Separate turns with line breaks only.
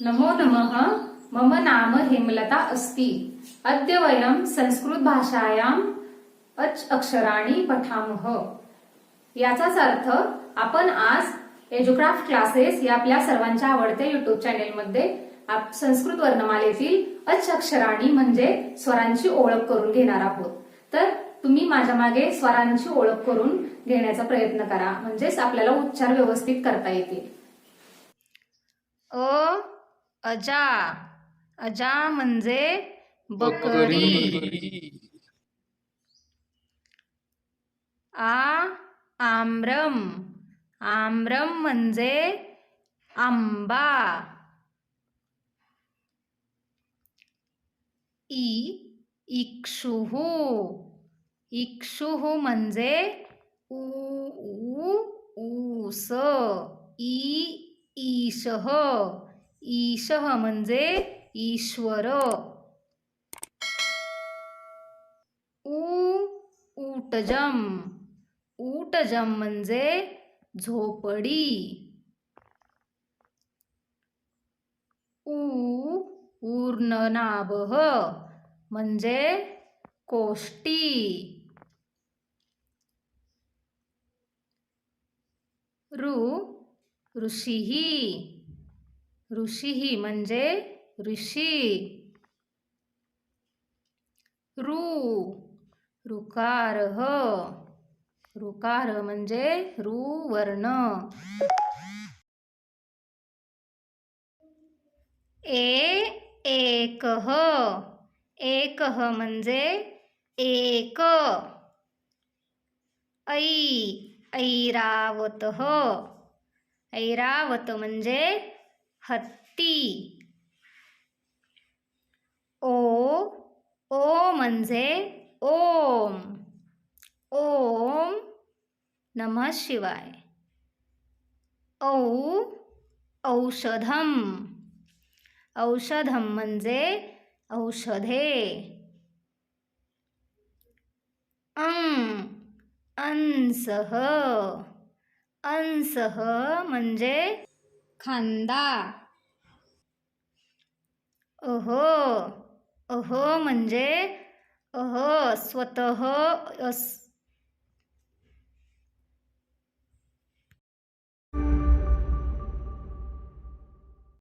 नमो नमः मम नाम हेमलता अस्ति। अद्य वयं संस्कृतभाषायाम् अच अक्षराणी पठामः। याचाच अर्थ आपण आज एज्युक्राफ्ट क्लासेस या आपल्या सर्वांच्या आवडत्या युट्यूब चॅनेलमध्ये संस्कृत वर्णमालेतील अच अक्षराणी म्हणजे स्वरांची ओळख करून घेणार आहोत. तर तुम्ही माझ्या मागे स्वरांची ओळख करून घेण्याचा प्रयत्न करा म्हणजेच आपल्याला उच्चार व्यवस्थित करता येतील. अ अजा. अजा म्हणजे बकरी. आ आम्रम. आम्रम म्हणजे आंबा. ई इक्षुहू. इक्षुहू म्हणजे ऊ ऊ ऊस. ई ईशह. ईशः म्हणजे ईश्वर. ऊ ऊटजम ऊटजम म्हणजे झोपडी. ऊ ऊर्णनाभः म्हणजे कोष्टी. ऋ ऋषीः. ऋषी म्हणजे ऋषी. ऋ ऋकारः ऋकार म्हणजे ऋ वर्ण. ए एकः एकः म्हणजे एक. ऐ ऐरावतः ऐरावत म्हणजे हत्ती. ओ ओ म्हणजे ओम. ओम नमः शिवाय. औ औषधम. औषधम म्हणजे औषधे. अं अंसह अंसह म्हणजे खांदा. अहो अहो म्हणजे अह स्वतः अस